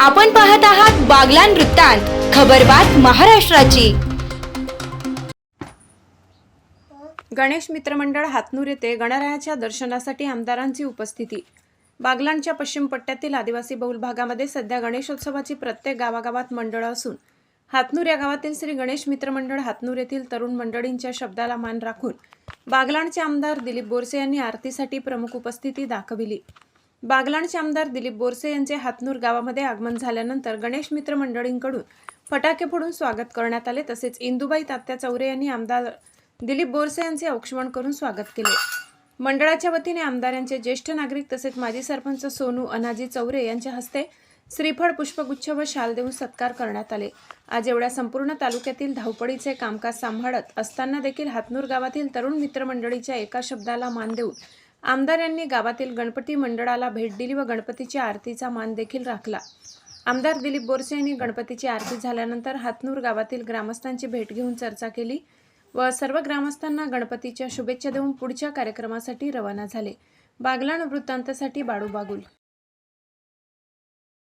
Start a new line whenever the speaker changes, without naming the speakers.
आपण पाहत आहात बागलान वृत्तांत खबरबात महाराष्ट्राची.
गणेश मित्रमंडळ हातनूर येथे गणरायाच्या दर्शनासाठी आमदारांची उपस्थिती. बागलांच्या पश्चिम पट्ट्यातील आदिवासी बहुल भागामध्ये सध्या गणेशोत्सवाची प्रत्येक गावागावात मंडळं असून हातनूर या गावातील श्री गणेश मित्रमंडळ हातनूर येथील तरुण मंडळींच्या शब्दाला मान राखून बागलाणचे आमदार दिलीप बोरसे यांनी आरतीसाठी प्रमुख उपस्थिती दाखविली. बागलाणचे आमदार दिलीप बोरसे यांचे हातनूर गावामध्ये आगमन झाल्यानंतर गणेश मित्र मंडळींकडून फटाके फोडून स्वागत करण्यात आले. तसेच इंदुबाई तात्या चौरे यांनी आमदार दिलीप बोरसे यांचे औक्षवण करून स्वागत केले. मंडळाच्या वतीने आमदार यांचे ज्येष्ठ नागरिक तसेच माजी सरपंच सोनू अनाजी चौरे यांच्या हस्ते श्रीफळ पुष्पगुच्छ व शाल देऊन सत्कार करण्यात आले. आज एवढ्या संपूर्ण तालुक्यातील धावपळीचे कामकाज सांभाळत असताना देखील हातनूर गावातील तरुण मित्रमंडळीच्या एका शब्दाला मान देऊन आमदार यांनी गावातील गणपती मंडळाला भेट दिली व गणपतीच्या आरतीचा मान देखील राखला. आमदार दिलीप बोरसे यांनी गणपतीची आरती झाल्यानंतर हातनूर गावातील ग्रामस्थांची भेट घेऊन चर्चा केली व सर्व ग्रामस्थांना गणपतीच्या शुभेच्छा देऊन पुढच्या कार्यक्रमासाठी रवाना झाले. बागलाण वृत्तांतासाठी बाळू बागुल.